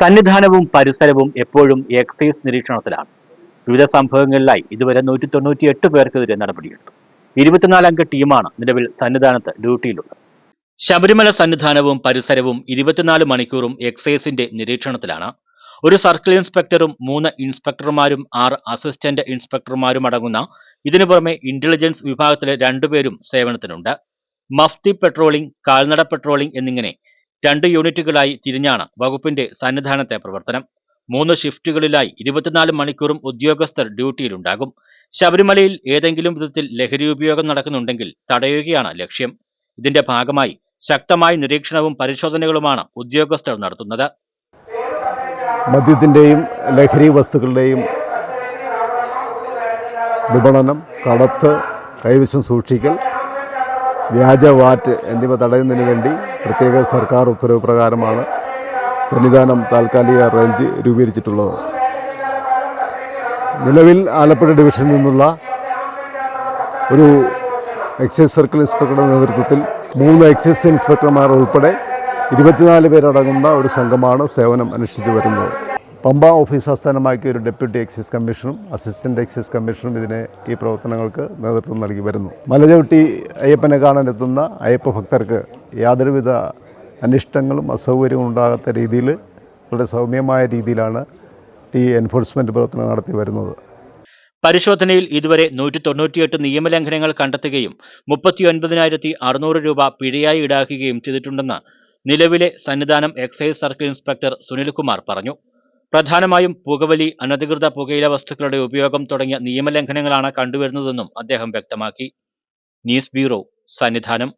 സന്നിധാനവും പരിസരവും എപ്പോഴും എക്സൈസ് നിരീക്ഷണത്തിലാണ്. വിവിധ സംഭവങ്ങളിലായി ഇതുവരെ നൂറ്റി തൊണ്ണൂറ്റി എട്ട് പേർക്കെതിരെ നടപടിയെടുത്തു. ഇരുപത്തിനാലംഗ ടീമാണ് നിലവിൽ സന്നിധാനത്ത് ഡ്യൂട്ടിയിലുള്ളത്. ശബരിമല സന്നിധാനവും പരിസരവും ഇരുപത്തിനാല് മണിക്കൂറും എക്സൈസിന്റെ നിരീക്ഷണത്തിലാണ്. ഒരു സർക്കിൾ ഇൻസ്പെക്ടറും മൂന്ന് ഇൻസ്പെക്ടർമാരും ആറ് അസിസ്റ്റന്റ് ഇൻസ്പെക്ടർമാരും അടങ്ങുന്ന ഇതിനു പുറമെ ഇന്റലിജൻസ് വിഭാഗത്തിലെ രണ്ടുപേരും സേവനത്തിനുണ്ട്. മഫ്തി പെട്രോളിംഗ് കാൽനട പെട്രോളിംഗ് എന്നിങ്ങനെ രണ്ട് യൂണിറ്റുകളായി തിരിഞ്ഞാണ് വകുപ്പിന്റെ സന്നിധാനത്തെ പ്രവർത്തനം. മൂന്ന് ഷിഫ്റ്റുകളിലായി ഇരുപത്തിനാല് മണിക്കൂറും ഉദ്യോഗസ്ഥർ ഡ്യൂട്ടിയിലുണ്ടാകും. ശബരിമലയിൽ ഏതെങ്കിലും വിധത്തിൽ ലഹരി ഉപയോഗം നടക്കുന്നുണ്ടെങ്കിൽ തടയുകയാണ് ലക്ഷ്യം. ഇതിന്റെ ഭാഗമായി ശക്തമായ നിരീക്ഷണവും പരിശോധനകളുമാണ് ഉദ്യോഗസ്ഥർ നടത്തുന്നത്. മദ്യത്തിന്റെയും ലഹരി വസ്തുക്കളുടെയും വിപണനം കടത്ത് കൈവശം സൂക്ഷിക്കൽ വ്യാജ വാറ്റ് എന്നിവ തടയുന്നതിന് വേണ്ടി പ്രത്യേക സർക്കാർ ഉത്തരവ് പ്രകാരമാണ് സന്നിധാനം താൽക്കാലിക റേഞ്ച് രൂപീകരിച്ചിട്ടുള്ളത്. നിലവിൽ ആലപ്പുഴ ഡിവിഷനിൽ നിന്നുള്ള ഒരു എക്സൈസ് സർക്കിൾ ഇൻസ്പെക്ടറുടെ നേതൃത്വത്തിൽ മൂന്ന് എക്സൈസ് ഇൻസ്പെക്ടർമാർ ഉൾപ്പെടെ ഇരുപത്തിനാല് പേരടങ്ങുന്ന ഒരു സംഘമാണ് സേവനം അനുഷ്ഠിച്ചു വരുന്നത്. പമ്പ ഓഫീസ് ആസ്ഥാനമാക്കിയ ഒരു ഡെപ്യൂട്ടി എക്സൈസ് കമ്മീഷണറും അസിസ്റ്റന്റ് എക്സൈസ് കമ്മീഷണറും ഇതിനെ ഈ പ്രവർത്തനങ്ങൾക്ക് നേതൃത്വം നൽകി വരുന്നു. മലചവിട്ടി അയ്യപ്പനെ കാണാനെത്തുന്ന അയ്യപ്പ ഭക്തർക്ക് യാതൊരുവിധ അനിഷ്ടങ്ങളും അസൗകര്യവും ഉണ്ടാകാത്ത രീതിയിൽ വളരെ സൗമ്യമായ രീതിയിലാണ് ഈ എൻഫോഴ്സ്മെന്റ് പ്രവർത്തനം നടത്തി വരുന്നത്. പരിശോധനയിൽ ഇതുവരെ നൂറ്റി തൊണ്ണൂറ്റിയെട്ട് നിയമലംഘനങ്ങൾ കണ്ടെത്തുകയും മുപ്പത്തിയൊൻപതിനായിരത്തി അറുന്നൂറ് രൂപ പിഴയായി ഈടാക്കുകയും ചെയ്തിട്ടുണ്ടെന്ന് നിലവിലെ Sannidhanam excise circle inspector Sunilkumar പറഞ്ഞു. പ്രധാനമായും പുകവലി അനധികൃത പുകയില വസ്തുക്കളുടെ ഉപയോഗം തുടങ്ങിയ നിയമലംഘനങ്ങളാണ് കണ്ടുവരുന്നതെന്നും അദ്ദേഹം വ്യക്തമാക്കി. News bureau Sannidhanam.